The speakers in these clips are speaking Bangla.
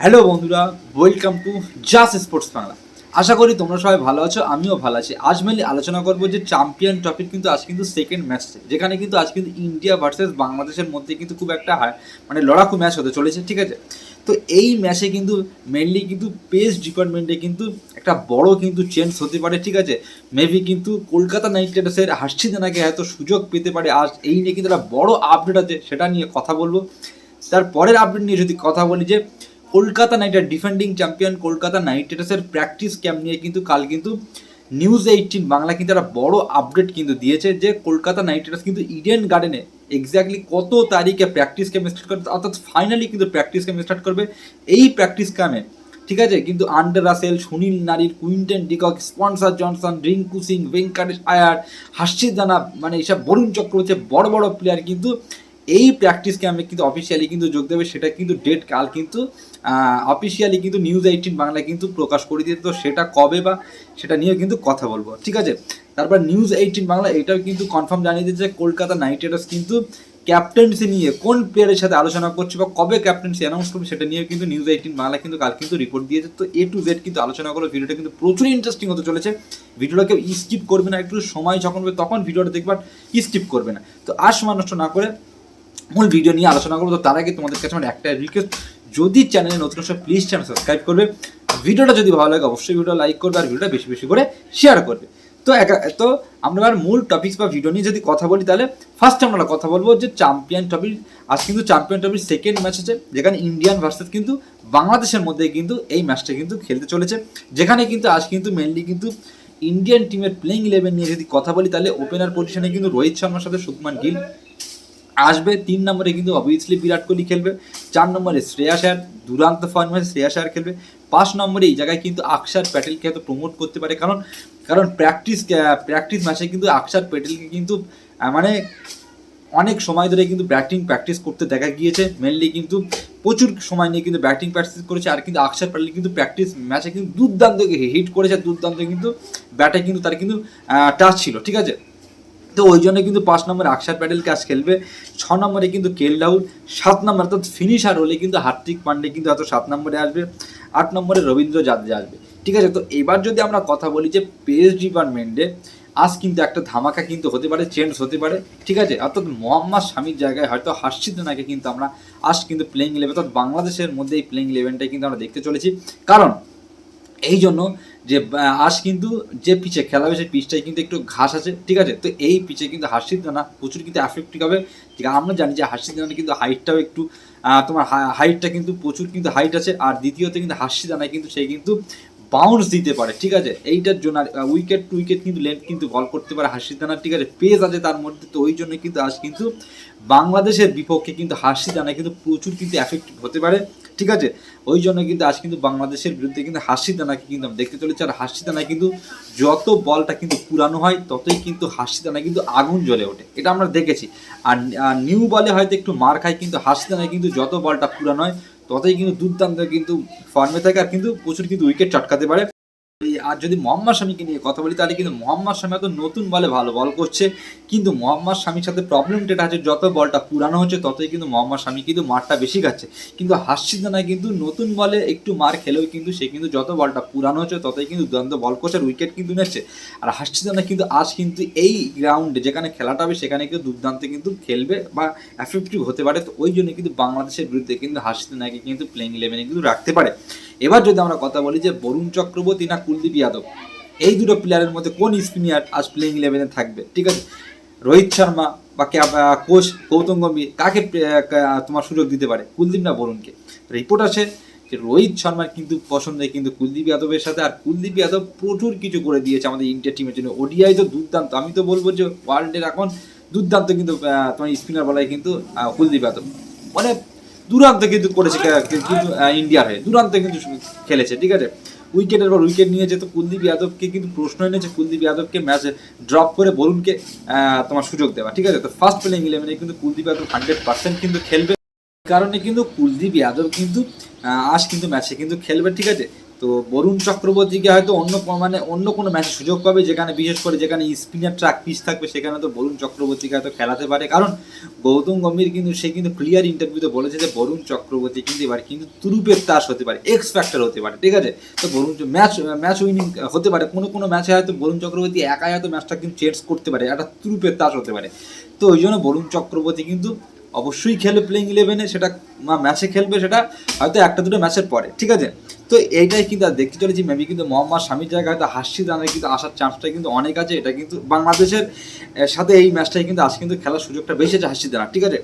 হ্যালো বন্ধুরা welcome to Jas sports Bangla আশা করি তোমরা সবাই ভালো আছো, আমিও ভালো আছি। আজ মেনলি আলোচনা করব যে চ্যাম্পিয়ন টপিক কিন্তু আজ কিন্তু সেকেন্ড ম্যাচ যেখানে কিন্তু আজ কিন্তু ইন্ডিয়া ভার্সেস বাংলাদেশের মধ্যে কিন্তু খুব একটা মানে লড়াকু ম্যাচ হতে চলেছে, ঠিক আছে? তো এই ম্যাচে কিন্তু মেনলি কিন্তু পেস ডিপার্টমেন্টে কিন্তু একটা বড় কিন্তু চেঞ্জ হতে পারে, ঠিক আছে? মেবি কিন্তু কলকাতা নাইট রাইডার্সের হাসছি জানাকে হয়তো সুযোগ পেতে পারে। আজ এই নিয়ে কিন্তু একটা বড় আপডেট আছে, সেটা নিয়ে কথা বলব। তার পরের আপডেট নিয়ে যদি কথা বলি যে Kolkata Knight defending champion Kolkata Knight রাইডার্সের প্র্যাকটিস ক্যাম্প নিয়ে কিন্তু কাল কিন্তু নিউজ এইটিন বাংলা কিন্তু একটা বড় আপডেট কিন্তু দিয়েছে যে কলকাতা নাইট রাইডার্স কিন্তু ইডেন গার্ডেনে এক্স্যাক্টলি কত তারিখে প্র্যাকটিস ক্যাম্প স্টার্ট করবে, অর্থাৎ ফাইনালি কিন্তু প্র্যাকটিস ক্যাম্প স্টার্ট করবে এই প্র্যাকটিস ক্যাম্পে ঠিক আছে? কিন্তু Andre Russell Sunil Narine Quinton de Kock Spencer Johnson Rinku Singh Venkatesh Iyer হাসিদ জানা মানে এইসব বরুণ চক্রবর্তী বড় বড় প্লেয়ার কিন্তু এই প্র্যাকটিস ক্যাম্পে কিন্তু অফিসিয়ালি কিন্তু যোগ দেবে, সেটা কিন্তু ডেট কাল কিন্তু অফিসিয়ালি কিন্তু নিউজ এইটিন বাংলা কিন্তু প্রকাশ করে দিয়েছে। তো সেটা কবে বা সেটা নিয়ে কিন্তু কথা বলব, ঠিক আছে? তারপর নিউজ এইটিন বাংলা এটাও কিন্তু কনফার্ম জানিয়ে দিয়েছে কলকাতা নাইট রাইডার্স কিন্তু ক্যাপ্টেন্সি নিয়ে কোন প্লেয়ারের সাথে আলোচনা করছে বা কবে ক্যাপ্টেন্সি অ্যানাউন্স করবে সেটা নিয়ে কিন্তু নিউজ এইটিন বাংলা কিন্তু কাল কিন্তু রিপোর্ট দিয়েছে। তো এ টু জেড কিন্তু আলোচনা করো ভিডিওটা কিন্তু প্রচুর ইন্টারেস্টিং হতে চলেছে। ভিডিওটা কেউ স্কিপ করবে না, একটু সময় যখন হবে তখন ভিডিওটা দেখবার স্কিপ করবে না। তো আর সময় নষ্ট না করে মূল ভিডিও নিয়ে আলোচনা করব। তো তার আগে তোমাদের কাছে আমার একটা রিকোয়েস্ট যদি চ্যানেলে নতুন সব প্লিজ চ্যানেল সাবস্ক্রাইব করবে। ভিডিওটা যদি ভালো লাগে, অবশ্যই ভিডিও লাইক করবে আর ভিডিওটা বেশি বেশি করে শেয়ার করবে। তো একা, তো আমরা এবার মূল টপিকস বা ভিডিও নিয়ে যদি কথা বলি, তাহলে ফার্স্ট আমরা কথা বলব যে চ্যাম্পিয়ন টপিক আজ কিন্তু চ্যাম্পিয়ন টপির সেকেন্ড ম্যাচ আছে, যেখানে ইন্ডিয়ান ভার্সেস কিন্তু বাংলাদেশের মধ্যে কিন্তু এই ম্যাচটা কিন্তু খেলতে চলেছে। যেখানে কিন্তু আজ কিন্তু মেনলি কিন্তু ইন্ডিয়ান টিমের প্লেইং ইলেভেন নিয়ে যদি কথা বলি, তাহলে ওপেনার পজিশনে কিন্তু রোহিত শর্মার সাথে শুভমান গিল। আসবে তিন নম্বরে কিন্তু অবভিয়াসলি বিরাট কোহলি খেলবে, চার নম্বরে শ্রেয়া আয়ার দুরান্ত ফর্মে শ্রেয়া আয়ার খেলবে, পাঁচ নম্বরে এই জায়গায় কিন্তু আকসার প্যাটেলকে হয়তো প্রমোট করতে পারে, কারণ কারণ প্র্যাকটিস প্র্যাকটিস ম্যাচে কিন্তু আকসার প্যাটেলকে কিন্তু মানে অনেক সময় ধরে কিন্তু ব্যাটিং প্র্যাকটিস করতে দেখা গিয়েছে মেনলি কিন্তু প্রচুর সময় নিয়ে কিন্তু ব্যাটিং প্র্যাকটিস করেছে, আর কিন্তু আকসার প্যাটেল কিন্তু প্র্যাকটিস ম্যাচে কিন্তু দুর্দান্ত হিট করেছে, দুর্দান্ত কিন্তু ব্যাটে কিন্তু তার কিন্তু টাচ ছিল, ঠিক আছে? তো ওই জন্য কিন্তু পাঁচ নম্বরে আকসার প্যাটেল কাজ খেলবে, ছ নম্বরে কিন্তু কেল রাহুল, সাত নম্বর অর্থাৎ ফিনিশার হলে কিন্তু হার্দিক পান্ডে কিন্তু হয়তো সাত নম্বরে আসবে, আট নম্বরে রবীন্দ্র জাদেজা আসবে। ঠিক আছে, তো এবার যদি আমরা কথা বলি যে পেস ডিপার্টমেন্টে আজ কিন্তু একটা ধামাকা কিন্তু হতে পারে চেঞ্জ হতে পারে, ঠিক আছে? অর্থাৎ মোহাম্মদ স্বামীর জায়গায় হয়তো হাসিদ নাকে কিন্তু আমরা আজ কিন্তু প্লেইং ইলেভেন অর্থাৎ বাংলাদেশের মধ্যে এই প্লেইং ইলেভেনটাই কিন্তু আমরা দেখতে চলেছি। কারণ এই জন্য যে আজ কিন্তু যে পিচে খেলা সেই পিচটাই কিন্তু একটু ঘাস আছে ঠিক আছে? তো এই পিচে কিন্তু হাসির দানা প্রচুর কিন্তু অ্যাফেক্টিভ হবে। ঠিক আছে, আমরা জানি যে হাসির দানা কিন্তু হাইটটাও একটু তোমার হাইটটা কিন্তু প্রচুর কিন্তু হাইট আছে। আর দ্বিতীয়ত কিন্তু হাসিদ দানা কিন্তু সেই কিন্তু বাউন্স দিতে পারে ঠিক আছে? এইটার জন্য উইকেট টু উইকেট কিন্তু লেন্থ কিন্তু বল করতে পারে হাসির দানা ঠিক আছে? পেজ আছে তার মধ্যে তো ওই জন্য কিন্তু আজ কিন্তু বাংলাদেশের বিপক্ষে কিন্তু হাসিদ দানা কিন্তু প্রচুর কিন্তু অ্যাফেক্টিভ হতে পারে। ঠিক আছে? ওই জন্য কিন্তু আজ কিন্তু বাংলাদেশের বিরুদ্ধে কিন্তু হাসি দানাকে কিন্তু আমরা দেখতে চলেছি। আর হাসি দানা কিন্তু যত বলটা কিন্তু পুরানো হয়, ততই কিন্তু হাসি দানা কিন্তু আগুন জ্বলে ওঠে। এটা আমরা দেখেছি। আর নিউ বলে হয়তো একটু মার খায়, কিন্তু হাসি দানায় কিন্তু যত বলটা পুরানো হয়, ততই কিন্তু দুর্দান্ত কিন্তু ফর্মে থাকে। আর কিন্তু প্রচুর কিন্তু উইকেট চটকাতে পারে। আর যদি মোহাম্মদ শামিকে নিয়ে কথা বলি, তাহলে কিন্তু মোহাম্মদ শামি তো নতুন বলে ভালো বল করছে। কিন্তু মোহাম্মদ শামির সাথে প্রবলেম যেটা আছে যত বলটা পুরানো হচ্ছে, ততই কিন্তু মোহাম্মদ শামি কিন্তু মারটা বেশি খাচ্ছে। কিন্তু হাসিদ না কিন্তু নতুন বলে একটু মার খেলেও কিন্তু সে কিন্তু যত বলটা পুরানো হচ্ছে, ততই কিন্তু দুর্দান্ত বল করছে আর উইকেট কিন্তু নিচ্ছে। আর হাসিদ না কিন্তু আজ কিন্তু এই গ্রাউন্ডে যেখানে খেলাটা হবে, সেখানে কিন্তু দুর্দান্ত কিন্তু খেলবে বা এফেক্টিভ হতে পারে। তো ওই জন্য কিন্তু বাংলাদেশের বিরুদ্ধে কিন্তু হাসিদ নাকি কিন্তু প্লেইং ইলেভেনে কিন্তু রাখতে পারে। এবার যদি আমরা কথা বলি যে বরুণ চক্রবর্তী না কুলদীপ যাদব, এই দুটো প্লেয়ারের মধ্যে কোন স্পিনার আজ প্লেইং ইলেভেনে থাকবে? ঠিক আছে? রোহিত শর্মা বা কোচ গৌতম গম্ভীর, কাকে তোমার সুযোগ দিতে পারে? কুলদীপ না বরুণকে? রিপোর্ট আছে যে রোহিত শর্মার কিন্তু পছন্দ কিন্তু কুলদীপ যাদবের সাথে, আর কুলদীপ যাদব প্রচুর কিছু করে দিয়েছে আমাদের ইন্ডিয়া টিমের জন্য। ওডিআই তো দুর্দান্ত। আমি তো বলব যে ওয়ার্ল্ডের এখন দুর্দান্ত কিন্তু তোমার স্পিনার বলাই কিন্তু কুলদীপ যাদব। মানে দুরান্ত কিন্তু করেছে কিন্তু ইন্ডিয়ার হয়ে দুরান্ত কিন্তু খেলেছে, ঠিক আছে? উইকেটের পর উইকেট নিয়েছে তো কুলদীপ যাদবকে কিন্তু প্রশ্ন এনেছে, কুলদীপ যাদবকে ম্যাচে ড্রপ করে বরুণকে তোমার সুযোগ দেওয়া, ঠিক আছে? তো ফার্স্ট প্লেইং ইলেভেনে কিন্তু কুলদীপ যাদব হান্ড্রেড পার্সেন্ট কিন্তু খেলবে। কারণে কিন্তু কুলদীপ যাদব কিন্তু আজ কিন্তু ম্যাচে কিন্তু খেলবে, ঠিক আছে? তো বরুণ চক্রবর্তীকে হয়তো অন্য মানে অন্য কোনো ম্যাচে সুযোগ পাবে, যেখানে বিশেষ করে যেখানে স্পিনার ট্রাক পিস থাকবে, সেখানে তো বরুণ চক্রবর্তীকে হয়তো খেলাতে পারে। কারণ গৌতম গম্ভীর কিন্তু, সে কিন্তু ক্লিয়ার ইন্টারভিউতে বলেছে যে বরুণ চক্রবর্তী কিন্তু এবার কিন্তু তুরুপের তাস হতে পারে এক্স ফ্যাক্টর হতে পারে, ঠিক আছে? তো বরুণ ম্যাচ ম্যাচ উইনিং হতে পারে। কোনো কোনো ম্যাচে হয়তো বরুণ চক্রবর্তী একাই হয়তো ম্যাচটা কিন্তু চেঞ্জ করতে পারে, একটা তুরুপের তাস হতে পারে। তো ওই জন্য বরুণ চক্রবর্তী কিন্তু অবশ্যই খেলে প্লেইং ইলেভেনে সেটা ম্যাচে খেলবে সেটা হয়তো একটা দুটো ম্যাচের পরে, ঠিক আছে? তো এইটাই কিন্তু আর দেখতে চলেছি মেবি কিন্তু মোহাম্মদ স্বামীর জায়গায় হয়তো হাসি রানের কিন্তু আসার চান্সটা কিন্তু অনেক আছে, এটা কিন্তু বাংলাদেশের সাথে এই ম্যাচটাই কিন্তু আজ কিন্তু খেলার সুযোগটা বেশি আছে হাসি রানার ঠিক আছে?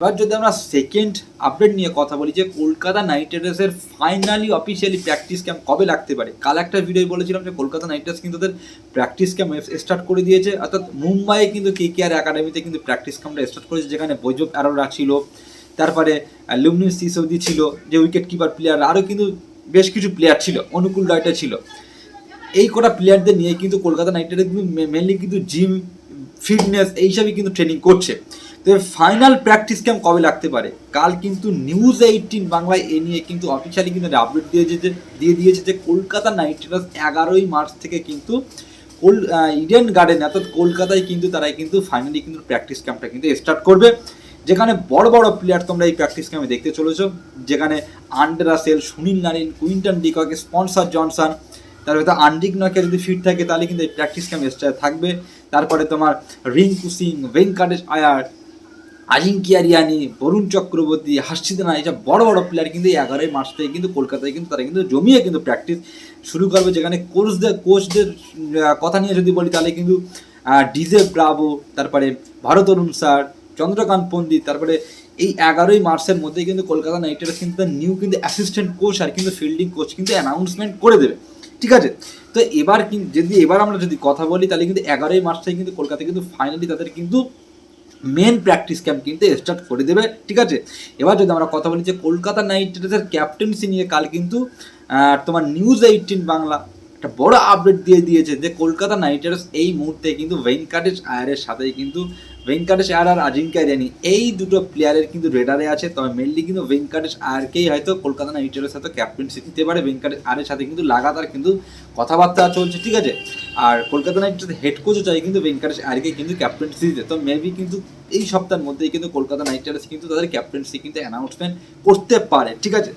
এবার যদি আমরা সেকেন্ড আপডেট নিয়ে কথা বলি, যে কলকাতা নাইট রাইডার্সের ফাইনালি অফিসিয়ালি প্র্যাকটিস ক্যাম্প কবে লাগতে পারে? কাল একটা ভিডিও বলেছিলাম যে কলকাতা নাইট রাইডার্স কিন্তু তাদের প্র্যাকটিস ক্যাম্প স্টার্ট করে দিয়েছে, অর্থাৎ মুম্বাইয়ে কিন্তু কে কে আর একাডেমিতে কিন্তু প্র্যাকটিস ক্যাম্পটা স্টার্ট করেছে, যেখানে বৈজব অ্যারোরা ছিল, তারপরে লুমনিস সিসৌদি ছিল, যে উইকেট কিপার প্লেয়ার আরও কিন্তু বেশ কিছু প্লেয়ার ছিল, অনুকূল রায়টা ছিল। এই কটা প্লেয়ারদের নিয়ে কিন্তু কলকাতা নাইট রাইডার্স কিন্তু মেনলি কিন্তু জিম ফিটনেস এইসবই কিন্তু ট্রেনিং করছে। তো ফাইনাল প্র্যাকটিস ক্যাম্প কবে লাগতে পারে? কাল কিন্তু নিউজ এইটিন বাংলায় এ নিয়ে কিন্তু অফিসিয়ালি কিন্তু আপডেট দিয়েছে যে দিয়ে দিয়েছে যে কলকাতা নাইট রাইডার্স এগারোই মার্চ থেকে কিন্তু ইডেন গার্ডেন অর্থাৎ কলকাতায় কিন্তু তারাই কিন্তু ফাইনালি কিন্তু প্র্যাকটিস ক্যাম্পটা কিন্তু স্টার্ট করবে। যেখানে বড় বড় প্লেয়ার তোমরা এই প্র্যাকটিস ক্যাম্পে দেখতে চলেছ, যেখানে Andre Russell Sunil Narine Quinton de Kock Spencer Johnson তারপরে তো আন্ডিক নকে যদি ফিট থাকে, তাহলে কিন্তু এই প্র্যাকটিস ক্যাম্প থাকবে। তারপরে তোমার রিঙ্কু সিং ভেঙ্কাটেশ আয়ার আজিঙ্কিয়া রিয়ানি বরুণ চক্রবর্তী হাসিদানা এইসব বড় বড় প্লেয়ার কিন্তু এই এগারোই মার্চ থেকে কিন্তু কলকাতায় কিন্তু তারা কিন্তু জমিয়ে কিন্তু প্র্যাকটিস শুরু করবে। যেখানে কোচদের কোচদের কথা নিয়ে যদি বলি, তাহলে কিন্তু ডিজে ব্রাভো তারপরে ভারত অরুণ স্যার চন্দ্রকান্ত পণ্ডিত, তারপরে এই এগারোই মার্চের মধ্যে কিন্তু কলকাতা নাইট রাইডার্স কিন্তু নিউ কিন্তু অ্যাসিস্ট্যান্ট কোচ আর কিন্তু ফিল্ডিং কোচ কিন্তু অ্যানাউন্সমেন্ট করে দেবে। ঠিক আছে? তো এবার কিন্তু যদি এবার আমরা যদি কথা বলি, তাহলে কিন্তু এগারোই মার্চ থেকে কিন্তু কলকাতা কিন্তু ফাইনালি তাদের কিন্তু মেন প্র্যাকটিস ক্যাম্প কিন্তু স্টার্ট করে দেবে। ঠিক আছে? এবার যদি আমরা কথা বলি যে কলকাতা নাইট রাইডার্সের ক্যাপ্টেন্সি নিয়ে কাল কিন্তু তোমার নিউজ এইটিন বাংলা একটা বড় আপডেট দিয়ে দিয়েছে যে কলকাতা নাইট রাইডার্স এই মুহূর্তে কিন্তু ভেঙ্কাটেশ আয়ারের সাথেই কিন্তু ভেঙ্কাটেশ আয়ার আর আজিঙ্কা রেনি এই দুটো প্লেয়ারের কিন্তু রেডারে আছে, তবে মেনলি কিন্তু ভেঙ্কাটেশ আয়ারকেই হয়তো কলকাতা নাইট রাইডার্সের সাথে ক্যাপ্টেন্সি দিতে পারে, ভেঙ্কাটেশ আয়ারের সাথে কিন্তু লাগাতার কিন্তু কথাবার্তা চলছে, ঠিক আছে? আর কলকাতা নাইট রাইডার্স হেড কোচও চাই কিন্তু ভেঙ্কাটেশ আয়ারকে কিন্তু ক্যাপ্টেন্সি দিতে, তো মেবি কিন্তু এই সপ্তাহের মধ্যেই কিন্তু কলকাতা নাইট রাইডার্স কিন্তু তাদের ক্যাপ্টেন্সি কিন্তু অ্যানাউন্সমেন্ট করতে পারে, ঠিক আছে?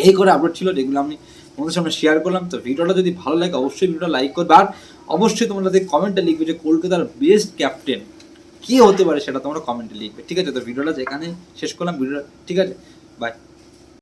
এই করে আপডেট ছিল, যেগুলো আমি তোমাদের সামনে শেয়ার করলাম, তো ভিডিওটা যদি ভালো লাগে, অবশ্যই ভিডিওটা লাইক করবে, আর অবশ্যই তোমরা কমেন্টে লিখবে যে কলকাতার বেস্ট ক্যাপ্টেন কে হতে পারে সেটা তোমরা কমেন্টে লিখবে। ঠিক আছে, তো ভিডিওটা যেখানে শেষ করলাম ভিডিওটা ঠিক আছে? বাই